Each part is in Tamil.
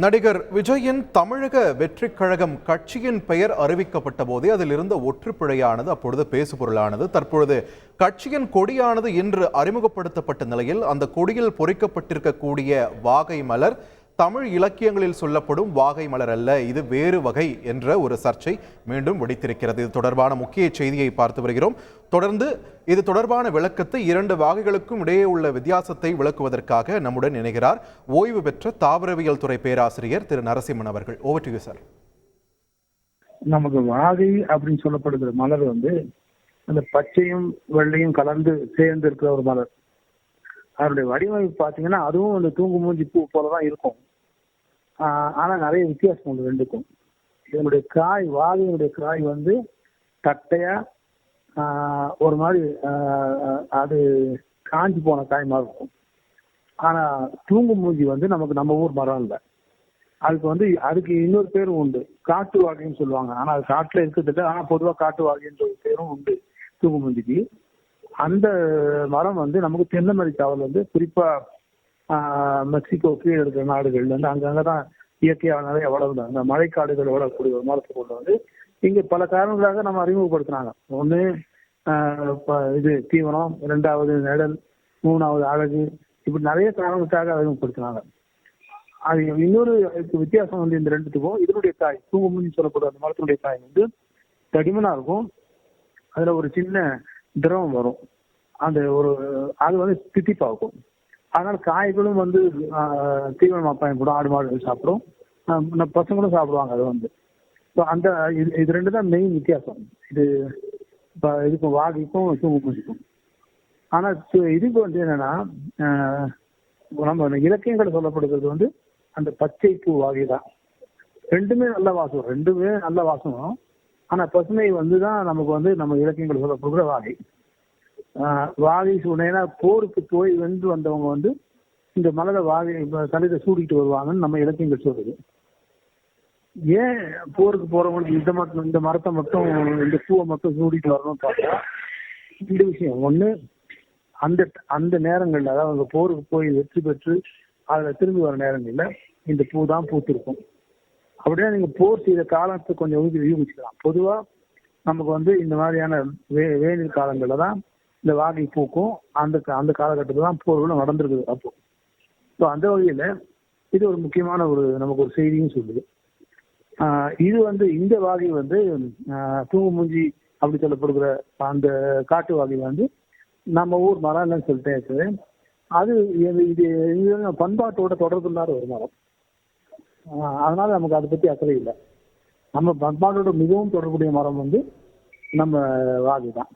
நடிகர் விஜயின் தமிழக வெற்றிக் கழகம் கட்சியின் பெயர் அறிவிக்கப்பட்ட போதே அதில் இருந்த ஒற்றுப்பிழையானது அப்பொழுது பேசுபொருளானது. தற்பொழுது கட்சியின் கொடியானது இன்று அறிமுகப்படுத்தப்பட்ட நிலையில் அந்த கொடியில் பொறிக்கப்பட்டிருக்கக்கூடிய வாகை மலர் தமிழ் இலக்கியங்களில் சொல்லப்படும் வாகை மலர் அல்ல இது வேறு வகை என்ற ஒரு சர்ச்சை மீண்டும் வெடித்திருக்கிறது. இது தொடர்பான முக்கிய செய்தியை பார்த்து வருகிறோம். தொடர்ந்து இது தொடர்பான விளக்கத்தை இரண்டு வாகைகளுக்கும் இடையே உள்ள வித்தியாசத்தை விளக்குவதற்காக நம்முடன் இணைகிறார் ஓய்வு பெற்ற தாவரவியல் துறை பேராசிரியர் திரு நரசிம்மன் அவர்கள். ஓவர் டு சார் நமக்கு வாகை அப்படின்னு சொல்லப்படுகிற மலர் வந்து அந்த பச்சையும் வெள்ளையும் கலந்து சேர்ந்து இருக்கிற ஒரு மலர். அதனுடைய வடிவமைப்பு பார்த்தீங்கன்னா அதுவும் அந்த தூங்கு மூஞ்சி பூ போல தான் இருக்கும் ஆனா நிறைய வித்தியாசம் உண்டு ரெண்டுக்கும். இதனுடைய காய் வாகையினுடைய காய் வந்து தட்டையா ஒரு மாதிரி அது காஞ்சி போன காய் மாதிரி இருக்கும். ஆனா தூங்கு மூஞ்சி வந்து நமக்கு நம்ம ஊர் மரம் இல்லை. அதுக்கு வந்து அதுக்கு இன்னொரு பேரும் உண்டு. காட்டு வாகைன்னு சொல்லுவாங்க. ஆனா அது காட்டுல இருக்கிறது ஆனா பொதுவா காட்டு வாகைன்ற ஒரு பேரும் உண்டு தூங்குமுந்திக்கு அந்த மரம் வந்து நமக்கு தென் அமெரிக்காவில் வந்து குறிப்பா மெக்சிகோ கீழே இருக்கிற நாடுகள்ல வந்து அங்கங்க தான் இயற்கையாக நிறைய வளர்ந்து அந்த மழைக்காடுகள் வளரக்கூடிய ஒரு மரத்தை கொண்டு வந்து இங்க பல காரணங்களாக நம்ம அறிமுகப்படுத்தினாங்க. ஒண்ணு இது தீவனம் இரண்டாவது நிழல் மூணாவது அழகு இப்படி நிறைய காரணங்களுக்காக அறிமுகப்படுத்தினாங்க. அது இன்னொரு வித்தியாசம் வந்து இந்த ரெண்டுத்துக்கும் இதனுடைய காய் தூங்குமுன்னு சொல்லக்கூடிய அந்த மரத்தினுடைய காய் வந்து தடிமனா இருக்கும். அதுல ஒரு சின்ன திரவம் வரும். அந்த ஒரு அது வந்து தித்திப்பாகும். அதனால காய்களும் வந்து ஆஹ், தீவனமா பயன்படும் ஆடு மாடுகள் சாப்பிடும். பசங்களும் சாப்பிடுவாங்க அது வந்து. ஸோ அந்த இது இது ரெண்டு தான் மெயின் வித்தியாசம். இது இப்போ இதுக்கும் வாகிக்கும் தூங்குக்கும் ஆனா இதுக்கு வந்து என்னன்னா நம்ம இலக்கியங்கள் சொல்லப்படுகிறது வந்து அந்த பச்சை பூ வகை தான். ரெண்டுமே நல்ல வாசம் ரெண்டுமே நல்ல வாசம். ஆனா பசுமை வந்து தான் நமக்கு வந்து நம்ம இலக்கியங்கள் சொல்லப்படுகிற வாகை. ஆஹ் வாகை போருக்கு போய் வென்று வந்தவங்க வந்து இந்த மலரை வாகை தலையில சூடிட்டு வருவாங்கன்னு நம்ம இலக்கியங்கள் சொல்றது ஏன் போருக்கு போறவங்களுக்கு இந்த மட்டும் இந்த மரத்தை மட்டும் இந்த பூவை மட்டும் சூடிட்டு வரணும்னு பார்த்தா ரெண்டு விஷயம். ஒண்ணு அந்த அந்த நேரங்கள்ல அதாவது அவங்க போருக்கு போய் வெற்றி பெற்று அதுல திரும்பி வர நேரங்கள்ல இந்த பூ தான் பூத்திருக்கும். அப்படியே நீங்க போர் செய்த காலத்தை கொஞ்சம் ஊகி- யூகிச்சுக்கலாம் பொதுவா நமக்கு வந்து இந்த மாதிரியான வே வேநீர் காலங்கள்ல தான் இந்த வாகை பூக்கும் அந்த கா- அந்த காலகட்டத்தில் தான் போர்களும் நடந்திருக்குது அப்போ. ஸோ அந்த வகையில் இது ஒரு முக்கியமான ஒரு நமக்கு ஒரு செய்தியும் சொல்லுது. இது வந்து இந்த வாகை வந்து தூங்கு தூங்குமூஞ்சி அப்படி சொல்லப்படுகிற அந்த காட்டு வாகை வந்து நம்ம ஊர் மரம் இல்லைன்னு சொல்லிட்டேன் இருக்குது. அது இது இது இது பண்பாட்டோட தொடர்பு இல்லாத ஒரு மரம். அதனால நமக்கு அதை பத்தி அக்கறை இல்லை. நம்ம பண்பாட்டோட மிகவும் தொடர்புடைய மரம் வந்து நம்ம வாகை தான்.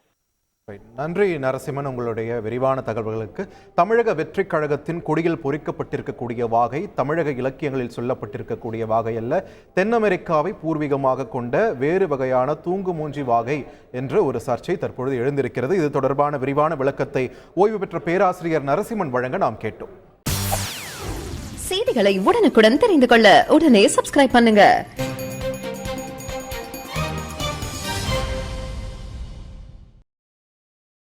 நன்றி நரசிம்மன். உங்களுடைய விரிவான தகவல்களுக்கு. தமிழக வெற்றிக் கழகத்தின் கொடியில் பொறிக்கப்பட்டிருக்கக்கூடிய வாகை தமிழக இலக்கியங்களில் சொல்லப்பட்டிருக்கக்கூடிய வாகை அல்ல தென் அமெரிக்காவை பூர்வீகமாக கொண்ட வேறு வகையான தூங்கு மூஞ்சி வாகை என்ற ஒரு சர்ச்சை தற்பொழுது எழுந்திருக்கிறது. இது தொடர்பான விரிவான விளக்கத்தை ஓய்வு பெற்ற பேராசிரியர் நரசிம்மன் வழங்க நாம் கேட்டோம். செய்திகளை உடனுக்குடன் தெரிந்து கொள்ள உடனே சப்ஸ்கிரைப் பண்ணுங்க.